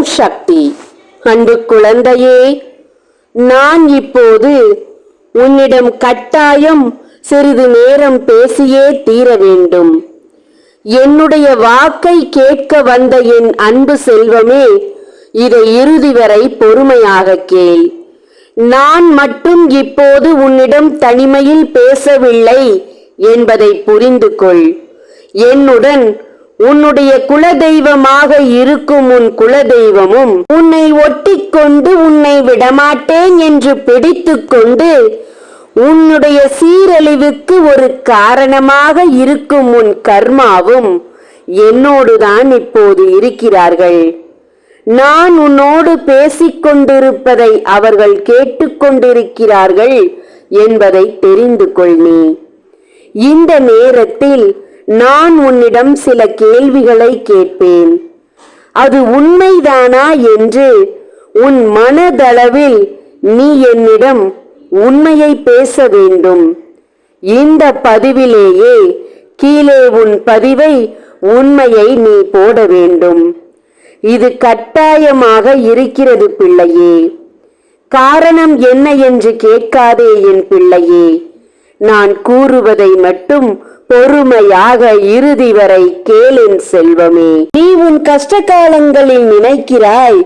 ஓம் சக்தி. அன்பு குழந்தையே நான் இப்போது உன்னிடம் கட்டாயம் சிறிது நேரம் பேசியே தீர வேண்டும். என்னுடைய வாக்கை கேட்க வந்த என் அன்பு செல்வமே இதை இறுதி வரை பொறுமையாக கேள். நான் மட்டும் இப்போது உன்னிடம் தனிமையில் பேசவில்லை என்பதை புரிந்து கொள் என்னுடன் உன்னுடைய குலதெய்வமாக இருக்கும் உன் குலதெய்வமும் உன்னை ஒட்டிக்கொண்டு உன்னை விடமாட்டேன் என்று பிடித்துக்கொண்டு உன்னுடைய சீரழிவுக்கு ஒரு காரணமாக இருக்கும் உன் கர்மாவும் என்னோடுதான் இப்போது இருக்கிறார்கள். நான் உன்னோடு பேசிக்கொண்டிருப்பதை அவர்கள் கேட்டுக்கொண்டிருக்கிறார்கள் என்பதை தெரிந்து கொள் நீ. இந்த நேரத்தில் நான் உன்னிடம் சில கேள்விகளை கேட்பேன். அது உண்மைதானா என்று உன் மனதளவில் நீ என்னிடம் உண்மையை பேச வேண்டும். இந்த பதிவிலேயே கீழே உன் பதிவை உண்மையை நீ போட வேண்டும். இது கட்டாயமாக இருக்கிறது பிள்ளையே. காரணம் என்ன என்று கேட்காதே என் பிள்ளையே. நான் கூறுவதை மட்டும் பொறுமையாக இறுதி வரை கேளின் செல்வமே. நீ உன் கஷ்ட காலங்களில் நினைக்கிறாய்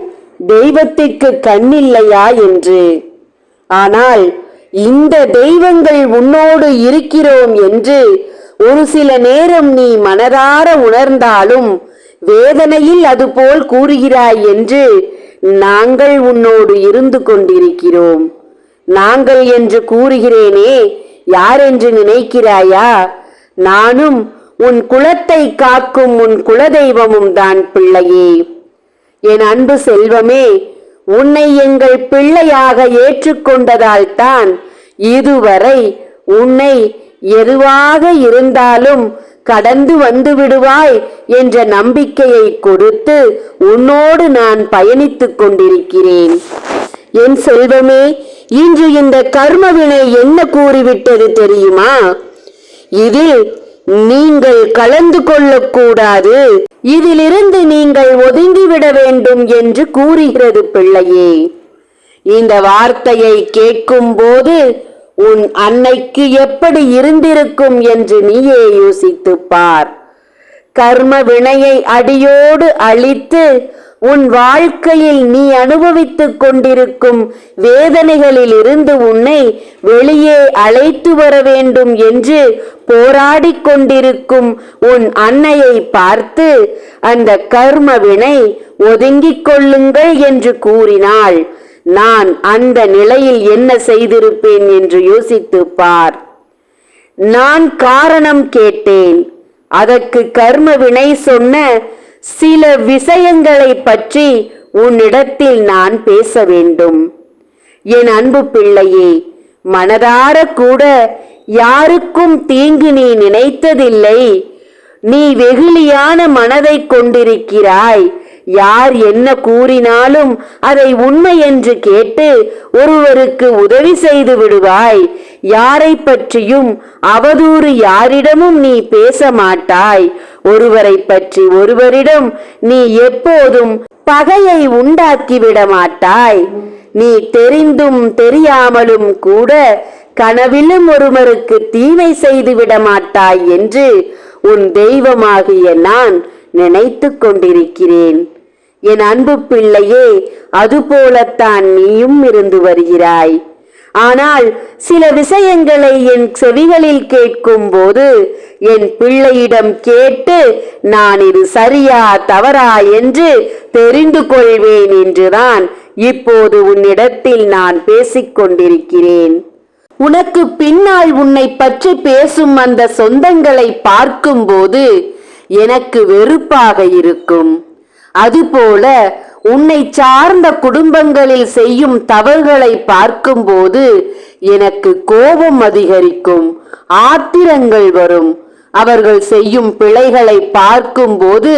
தெய்வத்திற்கு கண்ணில்லையா என்று? ஆனால் இந்த தெய்வங்கள் உன்னோடு இருக்கிறோம் என்று ஒரு சில நேரம் நீ மனதார உணர்ந்தாலும் வேதனையில் அதுபோல் கூறுகிறாய் என்று நாங்கள் உன்னோடு இருந்து கொண்டிருக்கிறோம். நாங்கள் என்று கூறுகிறேனே யார் என்று நினைக்கிறாயா? நானும் உன் குலத்தை காக்கும் உன் குலதெய்வமும் தான் பிள்ளையே. என் அன்பு செல்வமே உன்னை எங்கள் பிள்ளையாக ஏற்றுக்கொண்டதால் தான் இதுவரை உன்னை எதுவாக இருந்தாலும் கடந்து வந்து விடுவாய் என்ற நம்பிக்கையை கொடுத்து உன்னோடு நான் பயணித்துக் கொண்டிருக்கிறேன். என் செல்வமே இன்று இந்த கர்மவினை என்ன கூறிவிட்டது தெரியுமா? இதில் நீங்கள் கலந்து கொள்ளக்கூடாது. இதிலிருந்து நீங்கள் ஒதுங்கிவிட வேண்டும் என்று கூறுகிறது பிள்ளையே. இந்த வார்த்தையை கேட்கும் போது உன் அன்னைக்கு எப்படி இருந்திருக்கும் என்று நீயே யோசித்துப்பார் கர்ம வினையை அடியோடு அழித்து உன் வாழ்க்கையில் நீ அனுபவித்துக் கொண்டிருக்கும் வேதனைகளில் இருந்து உன்னை வெளியே அழைத்து வர வேண்டும் என்று போராடி கொண்டிருக்கும் உன் அன்னையை பார்த்து அந்த கர்ம வினை ஒதுங்கிக் கொள்ளுங்கள் என்று கூறினாள். நான் அந்த நிலையில் என்ன செய்திருப்பேன் என்று யோசித்து பார். நான் காரணம் கேட்டேன். அதற்கு கர்ம வினை சொன்ன சில விஷயங்களை பற்றி உன்னிடத்தில் நான் பேச வேண்டும். என் அன்பு பிள்ளையே மனதார கூட யாருக்கும் தீங்கு நீ நினைத்ததில்லை. நீ வெகுளியான மனதை கொண்டிருக்கிறாய். யார் என்ன கூறினாலும் அதை உண்மை என்று கேட்டு ஒருவருக்கு உதவி செய்து விடுவாய். யாரை பற்றியும் அவதூறு யாரிடமும் நீ பேச மாட்டாய். ஒருவரை பற்றி ஒருவரிடம் நீ எப்போதும் பகையை உண்டாக்கி விட மாட்டாய் நீ தெரிந்தும் தெரியாமலும் கூட கனவிலும் ஒருவருக்கு தீமை செய்து விட மாட்டாய் என்று உன் தெய்வமாகிய நான் நினைத்து கொண்டிருக்கிறேன். என் அன்பு பிள்ளையே அதுபோலத்தான் நீயும் இருந்து வருகிறாய். ஆனால் சில விஷயங்களை என் செவிகளில் கேட்கும் போது என் பிள்ளையிடம் கேட்டு நான் இது சரியா தவறா என்று தெரிந்து கொள்வேன் என்றுதான் இப்போது உன்னிடத்தில் நான் பேசிக் கொண்டிருக்கிறேன். உனக்கு பின்னால் உன்னை பற்றி பேசும் அந்த சொந்தங்களை பார்க்கும்போது எனக்கு வெறுப்பாக இருக்கும். அதுபோல உன்னை சார்ந்த குடும்பங்களில் செய்யும் தவறுகளை பார்க்கும்போது எனக்கு கோபம் அதிகரிக்கும் ஆத்திரங்கள் வரும். அவர்கள் செய்யும் பிழைகளை பார்க்கும்போது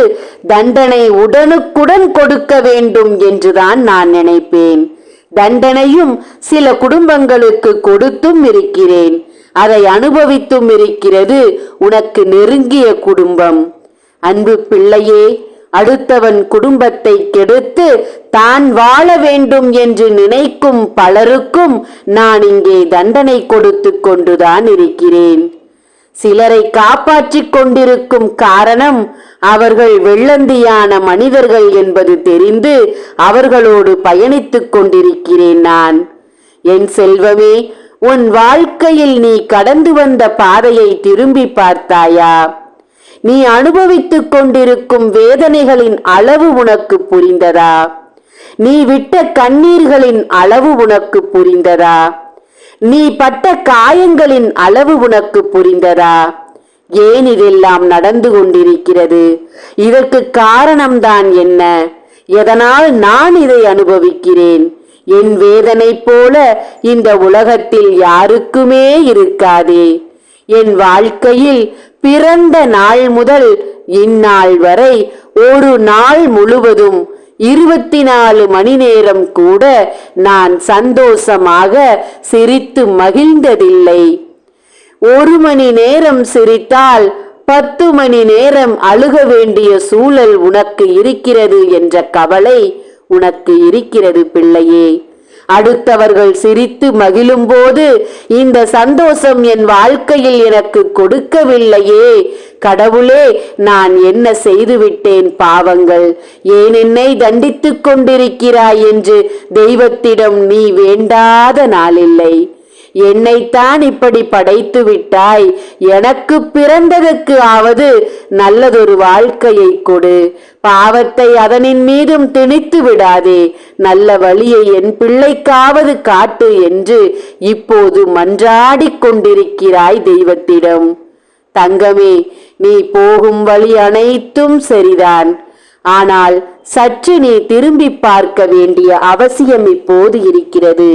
தண்டனை உடனுக்குடன் கொடுக்க வேண்டும் என்றுதான் நான் நினைப்பேன். தண்டனையும் சில குடும்பங்களுக்கு கொடுத்தும் இருக்கிறேன். அதை அனுபவித்தும் இருக்கிறது உனக்கு நெருங்கிய குடும்பம். அன்பு பிள்ளையே அடுத்தவன் குடும்பத்தை கெடுத்து தான் வாழ வேண்டும் என்று நினைக்கும் பலருக்கும் நான் இங்கே தண்டனை கொடுத்து கொண்டுதான் இருக்கிறேன். சிலரை காப்பாற்றிக் கொண்டிருக்கும் காரணம் அவர்கள் வெள்ளந்தியான மனிதர்கள் என்பது தெரிந்து அவர்களோடு பயணித்துக் கொண்டிருக்கிறேன் நான். என் செல்வமே உன் வாழ்க்கையில் நீ கடந்து வந்த பாதையை திரும்பி பார்த்தாயா? நீ அனுபவித்துக் கொண்டிருக்கும் வேதனைகளின் அளவு உனக்கு புரிந்ததா? நீ விட்ட கண்ணீர்களின் அளவு உனக்கு புரிந்ததா? நீ பட்ட காயங்களின் அளவு உனக்கு புரிந்ததா? ஏன் இதெல்லாம் நடந்து கொண்டிருக்கிறது? இதற்கு காரணம்தான் என்ன? எதனால் நான் இதை அனுபவிக்கிறேன்? என் வேதனை போல இந்த உலகத்தில் யாருக்குமே இருக்காதே. என் வாழ்க்கையில் பிறந்த நாள் முதல் இந்நாள் வரை ஒரு நாள் முழுவதும் இருபத்தி நாலு மணி நேரம் கூட நான் சந்தோஷமாக சிரித்து மகிழ்ந்ததில்லை. ஒரு மணி நேரம் சிரித்தால் பத்து மணி நேரம் அழுக வேண்டிய சூழல் உனக்கு இருக்கிறது என்ற கவலை உனக்கு இருக்கிறது பிள்ளையே. அடுத்தவர்கள் சிரித்து மகிழும்போது இந்த சந்தோஷம் என் வாழ்க்கையில் எனக்கு கொடுக்கவில்லையே. கடவுளே நான் என்ன செய்துவிட்டேன் பாவங்கள்? ஏன் என்னை தண்டித்துக் கொண்டிருக்கிறாய் என்று தெய்வத்திடம் நீ வேண்டாத நாளில்லை. என்னைத்தான் இப்படி படைத்து விட்டாய். எனக்கு பிறந்ததற்கு ஆவது நல்லதொரு வாழ்க்கையை கொடு. பாவத்தை அதனின் மீதும் திணித்து விடாதே. நல்ல வழியை என் பிள்ளைக்காவது காட்டு என்று இப்போது மன்றாடிக் கொண்டிருக்கிறாய் தெய்வத்திடம். தங்கமே நீ போகும் வழி அனைத்தும் சரிதான். ஆனால் சற்று நீ திரும்பி பார்க்க வேண்டிய அவசியம் இப்போது இருக்கிறது.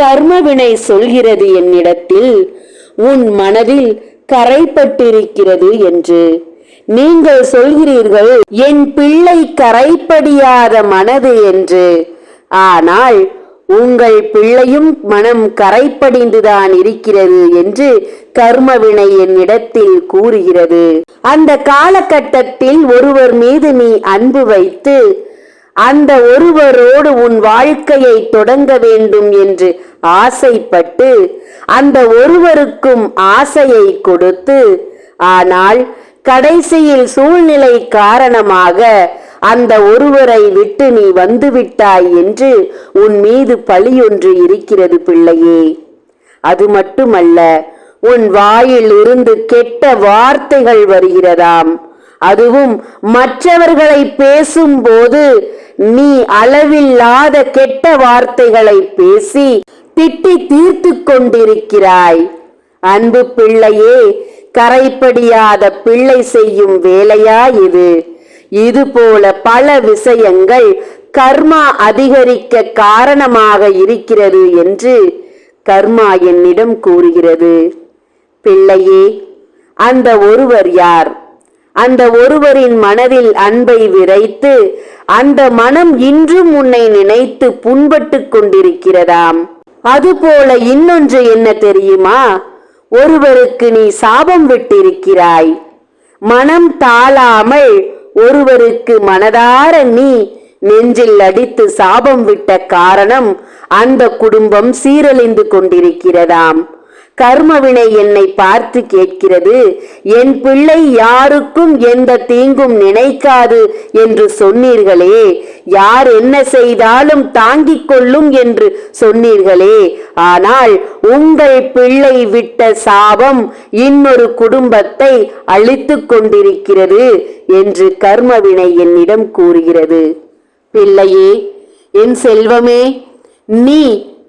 கர்மவினை சொல்கிறது என்னிடத்தில். உன் மனதில் கரைப்பட்டிருக்கிறது என்று. நீங்கள் சொல்கிறீர்கள் என் பிள்ளை கரைப்படியாத மனது என்று. ஆனால் உங்கள் பிள்ளையும் மனம் கரைப்படிந்துதான் இருக்கிறது என்று கர்மவினை என்னிடத்தில் கூறுகிறது. அந்த காலகட்டத்தில் ஒருவர் மீது நீ அன்பு வைத்து அந்த ஒருவரோடு உன் வாழ்க்கையை தொடங்க வேண்டும் என்று ஆசைப்பட்டு அந்த ஒருவருக்கும் ஆசையை கொடுத்து ஆனால் கடைசியில் சூழ்நிலை காரணமாக அந்த ஒருவரை விட்டு நீ வந்துவிட்டாய் என்று உன் மீது பழியொன்று இருக்கிறது பிள்ளையே. அது மட்டுமல்ல உன் வாயில் இருந்து கெட்ட வார்த்தைகள் வருகிறதாம். அதுவும் மற்றவர்களை பேசும்போது நீ அளவில்லாத கெட்ட வார்த்தைகளை பேசி திட்டி தீர்த்து கொண்டிருக்கிறாய். அன்பு பிள்ளையே கரைப்படியாத பிள்ளை செய்யும் வேலையா இது? இது போல பல விஷயங்கள் கர்மா அதிகரிக்க காரணமாக இருக்கிறது என்று கர்மா என்னிடம் கூறுகிறது. பிள்ளையே அந்த ஒருவர் யார்? அந்த ஒருவரின் மனதில் அன்பை விரைத்து அந்த மனம் இன்றும் உன்னை நினைத்து புண்பட்டு கொண்டிருக்கிறதாம். அதுபோல இன்னொன்று என்ன தெரியுமா? ஒருவருக்கு நீ சாபம் விட்டிருக்கிறாய். மனம் தாழாமல் ஒருவருக்கு மனதார நீ நெஞ்சில் அடித்து சாபம் விட்ட காரணம் அந்த குடும்பம் சீரழிந்து கொண்டிருக்கிறதாம். கர்மவினை என்னை பார்த்து கேட்கிறது. என் பிள்ளை யாருக்கும் எந்த தீங்கும் நினைக்காது என்று சொன்னீர்களே. யார் என்ன செய்தாலும் தாங்கிக் கொள்ளும் என்று சொன்னீர்களே. ஆனால் உங்கள் பிள்ளை விட்ட சாபம் இன்னொரு குடும்பத்தை அழித்துக் கொண்டிருக்கிறது என்று கர்மவினை என்னிடம் கூறுகிறது. பிள்ளையே என் செல்வமே நீ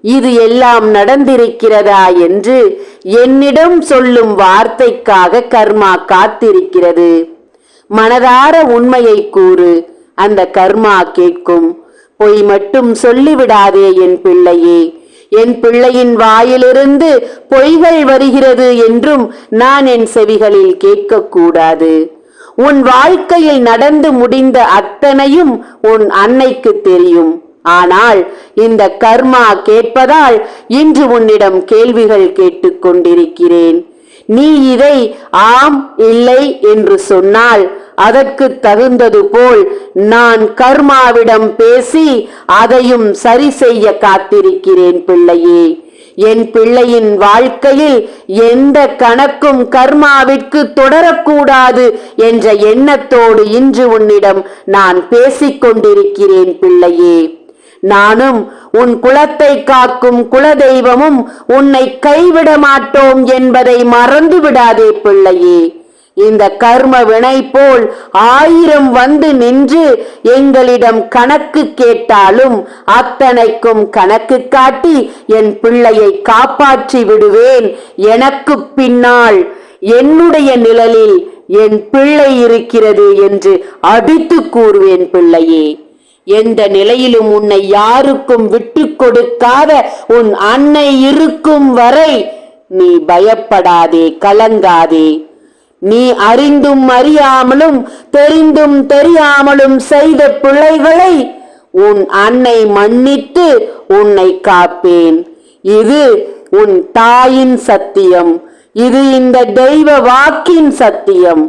இது எல்லாம் நடந்திருக்கிறதா என்று என்னிடம் சொல்லும் வார்த்தைக்காக கர்மா காத்திருக்கிறது. மனதார உண்மையை கூறு அந்த கர்மா கேட்கும். பொய் மட்டும் சொல்லிவிடாதே என் பிள்ளையே. என் பிள்ளையின் வாயிலிருந்து பொய்கள் வருகிறது என்றும் நான் என் செவிகளில் கேட்கக்கூடாது. உன் வாழ்க்கையில் நடந்து முடிந்த அத்தனையும் உன் அன்னைக்கு தெரியும். ஆனால் இந்த கர்மா கேட்பதால் இன்று உன்னிடம் கேள்விகள் கேட்டுக்கொண்டிருக்கிறேன். நீ இதை ஆம் இல்லை என்று சொன்னால் அதற்கு தகுந்தது போல் நான் கர்மாவிடம் பேசி அதையும் சரி செய்ய காத்திருக்கிறேன் பிள்ளையே. என் பிள்ளையின் வாழ்க்கையில் எந்த கணக்கும் கர்மாவிற்கு தொடரக்கூடாது என்ற எண்ணத்தோடு இன்று உன்னிடம் நான் பேசிக் கொண்டிருக்கிறேன் பிள்ளையே. நானும் உன் குலத்தை காக்கும் குலதெய்வமும் உன்னை கைவிட மாட்டோம் என்பதை மறந்து விடாதே பிள்ளையே. இந்த கர்ம வினை போல் ஆயிரம் வந்து நின்று எங்களிடம் கணக்கு கேட்டாலும் அத்தனைக்கும் கணக்கு காட்டி என் பிள்ளையை காப்பாற்றி விடுவேன். எனக்கு பின்னால் என்னுடைய நிழலில் என் பிள்ளை இருக்கிறது என்று அடித்து கூறுவேன் பிள்ளையே. எந்த நிலையிலும் உன்னை யாருக்கும் விட்டு கொடுக்காத உன் அன்னை இருக்கும் வரை நீ பயப்படாதே கலங்காதே. நீ அறிந்தும் அறியாமலும் தெரிந்தும் தெரியாமலும் செய்த பிள்ளைகளை உன் அன்னை மன்னித்து உன்னை காப்பேன். இது உன் தாயின் சத்தியம். இது இந்த தெய்வ வாக்கின் சத்தியம்.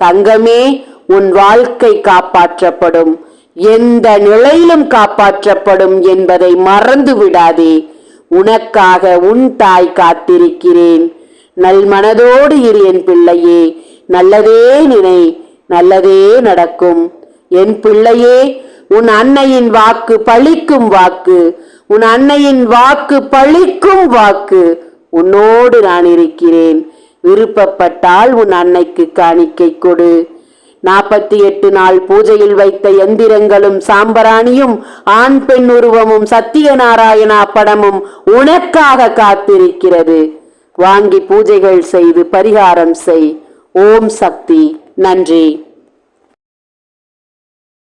தங்கமே உன் வாழ்க்கை காப்பாற்றப்படும். எந்த நிலையிலும் காப்பாற்றப்படும் என்பதை மறந்து விடாதே உனக்காக உன் தாய் காத்திருக்கிறேன். நல் மனதோடு இரு என் பிள்ளையே. நல்லதே நினை நல்லதே நடக்கும். என் பிள்ளையே உன் அன்னையின் வாக்கு பழிக்கும் வாக்கு. உன் அன்னையின் வாக்கு பழிக்கும் வாக்கு. உன்னோடு நான் இருக்கிறேன். விருப்பப்பட்டால் உன் அன்னைக்கு காணிக்கை கொடு. நாற்பத்தி எட்டு நாள் பூஜையில் வைத்த எந்திரங்களும் சாம்பராணியும் ஆண் பெண் உருவமும் சத்தியநாராயணா படமும் உனக்காக காத்திருக்கிறது. வாங்கி பூஜைகள் செய்து பரிகாரம் செய். ஓம் சக்தி. நன்றி.